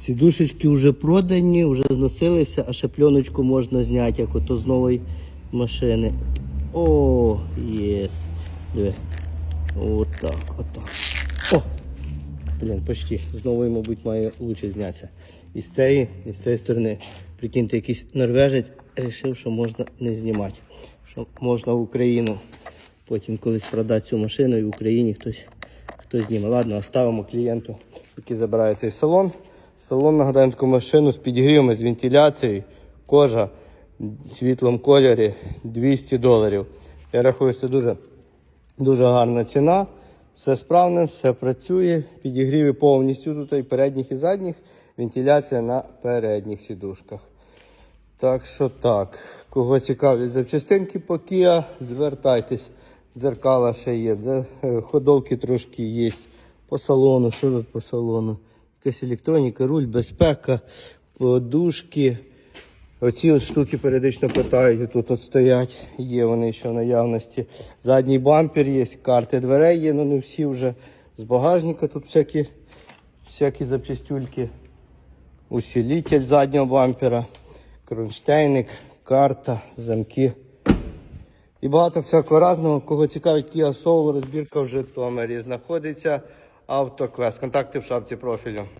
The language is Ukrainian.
Сідушечки вже продані, вже зносилися, а ще пленочку можна зняти, як ото з нової машини. О, єс. Диви. Отак, отак. О! Блін, почти. З нової, мабуть, має лучше знятися. І з цієї, і з цієї сторони. Прикиньте, якийсь норвежець вирішив, що можна не знімати. Що можна в Україну потім колись продати цю машину і в Україні хтось, хтось зніме. Ладно, оставимо клієнту, який забирає цей салон. Салон нагадаємо таку машину з підігрівами, з вентиляцією, кожа в світлому кольорі 200 доларів. Я рахую, це дуже Дуже гарна ціна. Все справне, все працює. Підігріви повністю тут і передніх і задніх. Вентиляція на передніх сідушках. Так що так. Кого цікавлять запчастинки по Kia, звертайтесь. Дзеркала ще є. е, Ходовки трошки є. По салону. Що тут по салону? Якась електроніка, руль, безпека, подушки. Оці от штуки періодично питають, тут от стоять, є вони ще в наявності. Задній бампер є, карти дверей є, ну не всі вже з багажника тут всякі, всякі запчастюльки. Усилитель заднього бампера, кронштейник, карта, замки. І багато всякого різного. Кого цікавить Kia Soul, розбірка в Житомирі. Знаходиться автоквест. Контакти в шапці профілю.